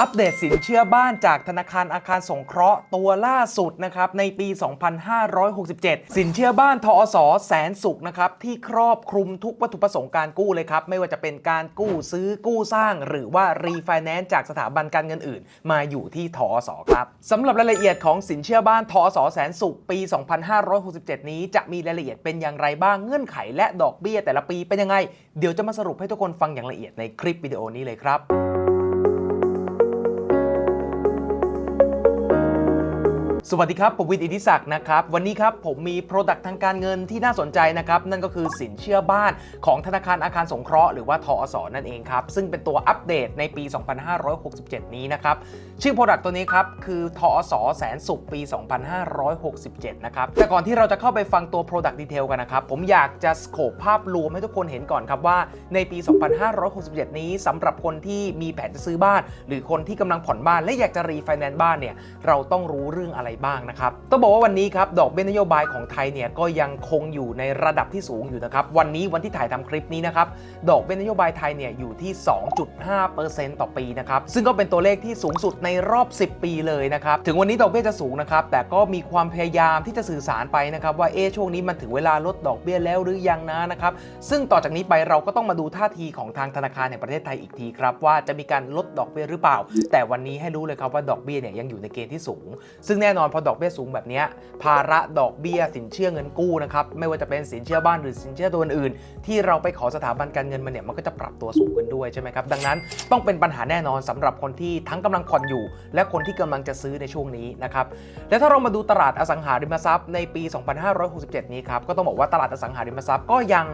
อัปเดตสินเชื่อบ้านจากธนาคารอาคารสงเคราะห์ตัวล่าสุดนะครับในปี 2567 สินเชื่อบ้านทอสแสนสุขนะครับที่ครอบคลุมทุกวัตถุประสงค์การกู้เลยครับ ไม่ว่าจะเป็นการกู้ซื้อกู้สร้าง หรือว่ารีไฟแนนซ์จากสถาบันการเงินอื่น มาอยู่ที่ทอสครับสำหรับรายละเอียดของสินเชื่อบ้านทอสแสนสุขปี 2567 นี้จะมีรายละเอียดเป็นอย่างไรบ้างเงื่อนไขและดอกเบี้ยแต่ละปีเป็นยังไง เดี๋ยวจะมาสรุปให้ทุกคนฟังอย่างละเอียดในคลิปวิดีโอนี้เลยครับ สวัสดีครับ ผมวิทย์อิทิศักดิ์นะครับ วันนี้ครับผมมี Product ทางการเงินที่น่าสนใจนะครับ นั่นก็คือสินเชื่อบ้านของธนาคารอาคารสงเคราะห์หรือว่าทอสนั่นเองครับ ซึ่งเป็นตัวอัปเดตในปี 2567 นี้นะครับ ชื่อ Product ตัวนี้ครับ คือทอสแสนสุขปี 2567 นะครับ แต่ก่อนที่เราจะเข้าไปฟังตัว Product Detail กันนะครับ ผมอยากจะสโคปภาพรวมให้ทุกคนเห็นก่อนครับว่าในปี 2567 นี้สำหรับคนที่มีแผนจะซื้อบ้าน หรือคนที่กำลังผ่อนบ้าน และอยากจะรีไฟแนนซ์บ้านเนี่ยเราต้องรู้เรื่องอะไรบ้างนะครับต้องบอกว่าวันนี้ครับดอกเบี้ยนโยบายของไทยเนี่ยก็ยังคงอยู่ในระดับที่สูงอยู่นะครับวันนี้วันที่ถ่ายทำคลิปนี้นะครับดอกเบี้ยนโยบายไทยเนี่ยอยู่ที่ 2.5%ต่อปีนะครับซึ่งก็เป็นตัวเลขที่สูงสุดในรอบ 10 ปีเลยนะครับถึงวันนี้ดอกเบี้ยจะสูงนะครับแต่ก็มีความพยายามที่จะสื่อสารไปนะครับว่าเอ๊ช่วงนี้มันถึงเวลาลดดอกเบี้ยแล้วหรือยังนะนะครับซึ่งต่อจากนี้ไปเราก็ต้องมาดูท่าทีของทางธนาคารแห่งประเทศไทยอีกทีครับว่าจะมีการลดดอกเบี้ยหรือเปล่า แต่วันนี้ให้รู้เลยครับว่าดอกเบี้ยเนี่ยยังอยู่ในเกณฑ์ที่สูง ซึ่งแน่นอนพอดอกเบี้ยสูงแบบนี้ภาระดอกเบี้ยสินเชื่อเงินกู้นะครับไม่ว่าจะเป็นสินเชื่อบ้านหรือสินเชื่อตัวอื่นๆที่เราไปขอสถาบันการเงินมาเนี่ยมันก็จะปรับตัวสูงขึ้นด้วยใช่ไหมครับดังนั้นต้องเป็นปัญหาแน่นอนสำหรับคนที่ทั้งกำลังผ่อนอยู่ และคนที่กำลังจะซื้อในช่วงนี้นะครับและถ้าเรามาดูตลาดอสังหาริมทรัพย์ในปี 2567 นี้ครับก็ต้องบอกว่าตลาดอสังหาริมทรัพย์ก็ยัง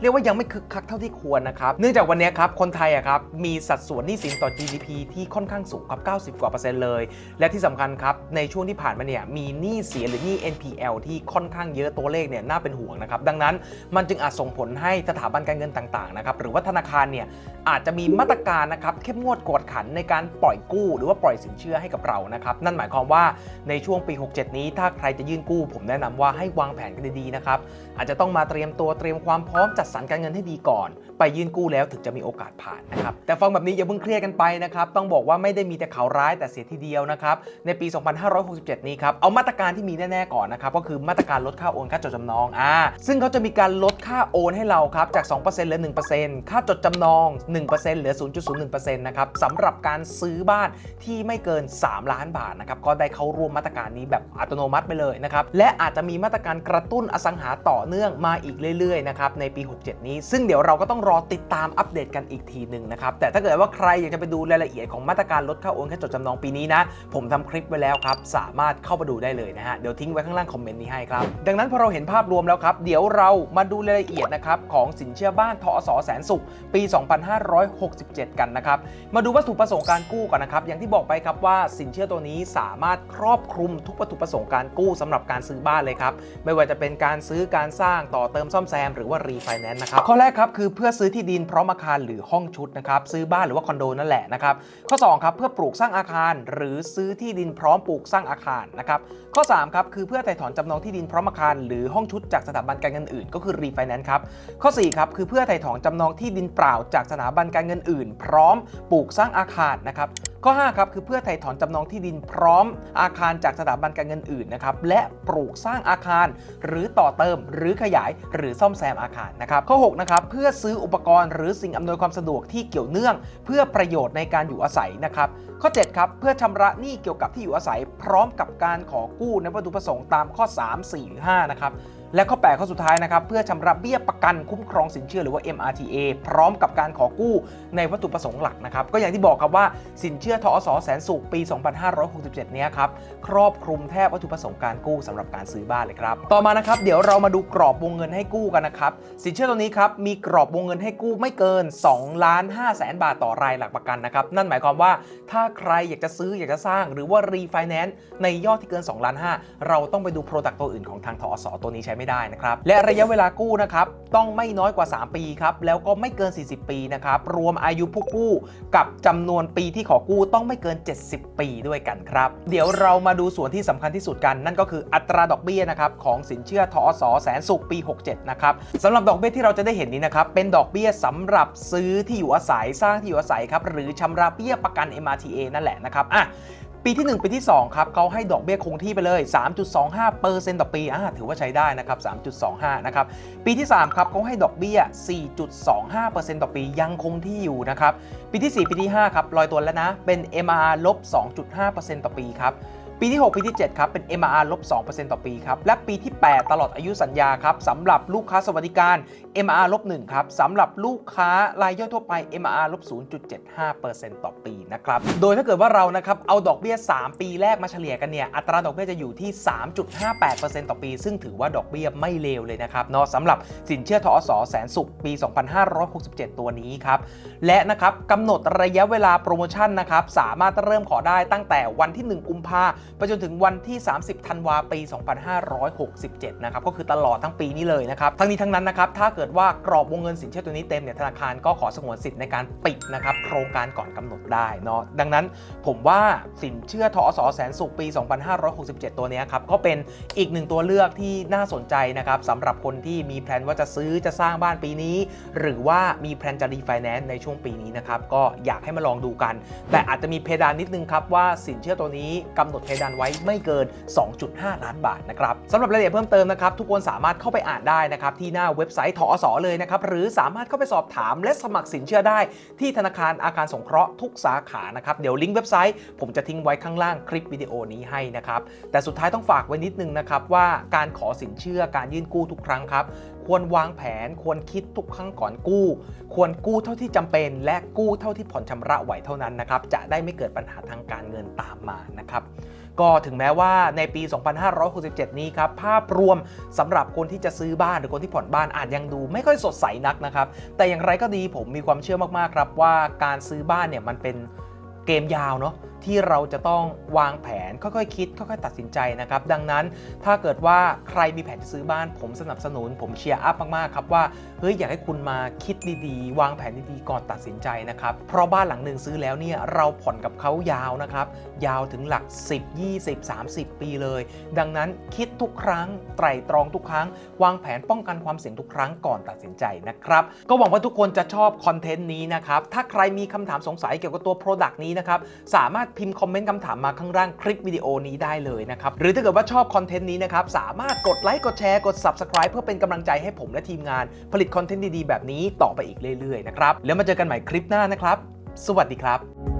เรียกว่ายังไม่คึกคักเท่าที่ควรนะครับ เนื่องจากวันนี้ครับ คนไทยอะครับ มีสัดส่วนหนี้สินต่อ GDP ที่ค่อนข้างสูงครับ 90 กว่าเปอร์เซ็นต์เลย และที่สำคัญครับ ในช่วงที่ผ่านมาเนี่ย มีหนี้เสียหรือหนี้ NPL ที่ค่อนข้างเยอะตัวเลขเนี่ยน่าเป็นห่วงนะครับ ดังนั้นมันจึงอาจส่งผลให้สถาบันการเงินต่างๆนะครับหรือว่าธนาคารเนี่ยอาจจะมีมาตรการนะครับเข้มงวดกวดขันในการปล่อยกู้ หรือว่าปล่อยสินเชื่อให้กับเรานะครับนั่นหมายความว่าในช่วงปี 67 นี้ถ้าใครจะยื่นกู้ ผมแนะนำว่าให้วางแผนกันดีๆนะครับอาจจะต้องมาเตรียมตัวเตรียมความพร้อมจัดสรรการเงินให้ดีก่อน ไปยื่นกู้แล้วถึงจะมีโอกาสผ่านนะครับ แต่ฟังแบบนี้อย่าเพิ่งเครียดกันไปนะครับ ต้องบอกว่าไม่ได้มีแต่ข่าวร้ายแต่เสียทีเดียวนะครับ ในปี 2567 นี้ครับ เอามาตรการที่มีแน่ ๆ ก่อนนะครับ ก็คือมาตรการลดค่าโอนค่าจดจำนอง อ่า ซึ่งเขาจะมีการลดค่าโอนให้เราครับ จาก 2%เหลือ 1%ค่าจดจำนอง 1%เหลือ 0.01%นะครับสำหรับการซื้อบ้านที่ไม่เกิน 3 ล้านบาทนะครับ ก็ได้เข้าร่วมมาตรการนี้แบบอัตโนมัติไปเลยนะครับ และอาจจะมีมาตรการกระตุ้นอสังหาต่อเนื่องมาอีกเรื่อยๆ นะครับ ในปี67 นี้ ซึ่งเดี๋ยวเราก็ต้องรอติดตามอัปเดตกันอีกทีหนึ่งนะครับ แต่ถ้าเกิดว่าใครอยากจะไปดูรายละเอียดของมาตรการลดค่าโอนค่าจดจำนองปีนี้นะ ผมทำคลิปไว้แล้วครับ สามารถเข้ามาดูได้เลยนะฮะ เดี๋ยวทิ้งไว้ข้างล่างคอมเมนต์นี้ให้ครับ ดังนั้นพอเราเห็นภาพรวมแล้วครับ เดี๋ยวเรามาดูรายละเอียดนะครับของสินเชื่อบ้านทอสแสนสุขปี 2567 กันนะครับ มาดูวัตถุประสงค์การกู้ก่อนนะครับ อย่างที่บอกไปครับว่าสินเชื่อตัวนี้สามารถครอบคลุมทุกวัตถุประสงค์การกู้สำหรับการซื้อบ้านเลยครับ ไม่ว่าจะเป็นการซื้อการสร้างต่อเติมซ่อมแซมหรือว่ารีไฟแนนซ์นะครับข้อแรกครับคือเพื่อซื้อที่ดินพร้อมอาคารหรือห้องชุดนะครับซื้อบ้านหรือว่าคอนโดนั่นแหละนะครับข้อ2ครับเพื่อปลูกสร้างอาคาร หรือซื้อที่ดินพร้อมปลูกสร้างอาคารนะครับข้อ3ครับคือเพื่อไถ่ถอนจำนองที่ดินพร้อมอาคาร หรือห้องชุดจากสถาบันการเงินอื่น ก็คือรีไฟแนนซ์ครับข้อ4ครับคือเพื่อไถ่ถอนจำนองที่ดินเปล่าจากสถาบันการเงินอื่น พร้อมปลูกสร้างอาคารนะครับข้อ5ครับคือเพื่อไถ่ถอนจำนองที่ดินพร้อมอาคารจากสถาบันการเงินอื่นนะครับและปลูกสร้างอาคาร หรือต่อเติม หรือขยายหรือซ่อมแซมอาคารนะครับข้อ 6 นะครับ เพื่อซื้ออุปกรณ์หรือสิ่งอำนวยความสะดวกที่เกี่ยวเนื่อง เพื่อประโยชน์ในการอยู่อาศัยนะครับ ข้อ 7 ครับ เพื่อชำระหนี้เกี่ยวกับที่อยู่อาศัย พร้อมกับการขอกู้ในวัตถุประสงค์ตามข้อ 3 4หรือ5นะครับ และข้อ 8 ข้อสุดท้ายนะครับ เพื่อชำระเบี้ยประกันคุ้มครองสินเชื่อหรือว่า MRTA พร้อมกับการขอกู้ในวัตถุประสงค์หลักนะครับ ก็อย่างที่บอกครับว่าสินเชื่อทอสแสนสุขปี 2567 เนี้ยครับ ครอบคลุมแทบวัตถุประสงค์การกู้สำหรับการซื้อบ้านเลยครับ ต่อมานะครับเดี๋ยวเรามาดูกรอบวงเงินให้กู้กันนะครับ สินเชื่อตัวนี้ครับมีกรอบวงเงินให้กู้ไม่เกิน2ล้าน5แสนบาทต่อรายหลักประกันนะครับนั่นหมายความว่าถ้าใครอยากจะซื้ออยากจะสร้างหรือว่ารีไฟแนนซ์ในยอดที่เกิน2ล้าน5เราต้องไปดูโปรดักต์ตัวอื่นของทางทอสตัวนี้ใช้ไม่ได้นะครับ และระยะเวลากู้นะครับต้องไม่น้อยกว่า 3 ปีครับ แล้วก็ไม่เกิน 40 ปีนะครับ รวมอายุผู้กู้กับจำนวนปีที่ขอกู้ต้องไม่เกิน 70 ปีด้วยกันครับ เดี๋ยวเรามาดูส่วนที่สำคัญที่สุดกันนั่นก็คืออัตราดอกเบี้ยนะครับของสินเชื่อทอสแสนสุขปี 67 นะครับสำหรับดอกเบี้ยที่เราจะได้เห็นนี้นะครับเป็นดอกเบี้ยสำหรับซื้อที่อยู่อาศัยสร้างที่อยู่อาศัยครับหรือชำระเบี้ยประกัน MRTA นั่นแหละนะครับอะ ปีที่ 1 ปีที่ 2 ครับเขาให้ดอกเบี้ยคงที่ไปเลย 3.25เปอร์เซ็นต์ต่อปีอ่าถือว่าใช้ได้นะครับ 3.25 นะครับ ปีที่ 3 ครับเขาให้ดอกเบี้ย 4.25เปอร์เซ็นต์ต่อปียังคงที่อยู่นะครับ ปีที่ 4 ปีที่ 5 ครับลอยตัวแล้วนะ เป็น MR ลบ 2.5เปอร์เซ็นต์ต่อปีครับปีที่ 6 ปีที่ 7 ครับ เป็น MR ลบ 2%ต่อปีครับ และปีที่ 8 ตลอดอายุสัญญาครับสำหรับลูกค้าสวัสดิการ MR ลบ1ครับสำหรับลูกค้ารายย่อยทั่วไป MR ลบ0.75%ต่อปีนะครับ โดยถ้าเกิดว่าเรานะครับเอาดอกเบี้ย 3 ปีแรกมาเฉลี่ยกันเนี่ยอัตราดอกเบี้ยจะอยู่ที่ 3.58%ต่อปี ซึ่งถือว่าดอกเบี้ยไม่เลวเลยนะครับเนาะสำหรับสินเชื่อทอสแสนสุขปี 2567 ตัวนี้ครับ และนะครับกำหนดระยะเวลาโปรโมชั่นนะครับสามารถเริ่มขอได้ตั้งแต่วันที่ 1 กุมภาไปจนถึงวันที่ 30 ธันวาปี 2567 นะครับก็คือตลอดทั้งปีนี้เลยนะครับทั้งนี้ทั้งนั้นนะครับถ้าเกิดว่ากรอบวงเงินสินเชื่อตัวนี้เต็มเนี่ยธนาคารก็ขอสงวนสิทธิ์ในการปิดนะครับโครงการก่อนกำหนดได้เนาะดังนั้นผมว่าสินเชื่อทอสแสนสุขปี 2567 ตัวนี้ครับก็เป็นอีกหนึ่งตัวเลือกที่น่าสนใจนะครับสำหรับคนที่มีแผนว่าจะซื้อจะสร้างบ้านปีนี้ หรือว่ามีแผนจะรีไฟแนนซ์ในช่วงปีนี้นะครับก็อยากให้มาลองดูกัน แต่อาจจะมีเพดานนิดนึงครับว่าสินเชื่อตัวนี้กำหนดเพดานไว้ไม่เกิน 2.5 ล้านบาทนะครับสำหรับรายละเอียดเพิ่มเติมนะครับทุกคนสามารถเข้าไปอ่านได้นะครับที่หน้าเว็บไซต์ทอสเลยนะครับหรือสามารถเข้าไปสอบถามและสมัครสินเชื่อได้ ที่ธนาคารอาคารสงเคราะห์ทุกสาขานะครับเดี๋ยวลิงก์เว็บไซต์ ผมจะทิ้งไว้ข้างล่างคลิปวิดีโอนี้ให้นะครับแต่สุดท้ายต้องฝากไว้นิดนึงนะครับว่าการขอสินเชื่อการยื่นกู้ทุกครั้งครับควรวางแผนควรคิดทุกครั้งก่อนกู้ ควรกู้เท่าที่จำเป็น และกู้เท่าที่ผ่อนชำระไหวเท่านั้นนะครับจะได้ไม่เกิดปัญหาทางการเงินตามมานะครับ ก็ถึงแม้ว่าในปี 2567 นี้ครับ ภาพรวมสำหรับคนที่จะซื้อบ้านหรือคนที่ผ่อนบ้านอาจยังดูไม่ค่อยสดใสนักนะครับ แต่อย่างไรก็ดีผมมีความเชื่อมากๆครับว่าการซื้อบ้านเนี่ยมันเป็น เกมยาวเนาะที่เราจะต้องวางแผนค่อยๆคิด ค่อยๆ ตัดสินใจนะครับ ดังนั้นถ้าเกิดว่าใครมีแผนจะซื้อบ้าน ผมสนับสนุน ผมเชียร์อัพมากๆครับว่าเฮ้ยอยากให้คุณมาคิดดีๆ วางแผนดีๆก่อนตัดสินใจนะครับ เพราะบ้านหลังหนึ่งซื้อแล้วเนี่ยเราผ่อนกับเขายาวนะครับ ยาวถึงหลัก 10 20 30 ปีเลย ดังนั้นคิดทุกครั้งไตร่ตรองทุกครั้ง วางแผนป้องกันความเสี่ยงทุกครั้งก่อนตัดสินใจนะครับก็หวังว่าทุกคนจะชอบคอนเทนต์นี้นะครับถ้าใครมีคำถามสงสัยเกี่ยวกับตัว Product นี้นะครับสามารถพิมพ์คอมเมนต์คำถามมาข้างล่างคลิปวิดีโอนี้ได้เลยนะครับหรือถ้าเกิดว่าชอบคอนเทนต์นี้นะครับสามารถกดไลค์กดแชร์กด Subscribe เพื่อเป็นกำลังใจให้ผมและทีมงาน ผลิตคอนเทนต์ดีๆแบบนี้ต่อไปอีกเรื่อยๆนะครับแล้วมาเจอกันใหม่คลิปหน้านะครับ สวัสดีครับ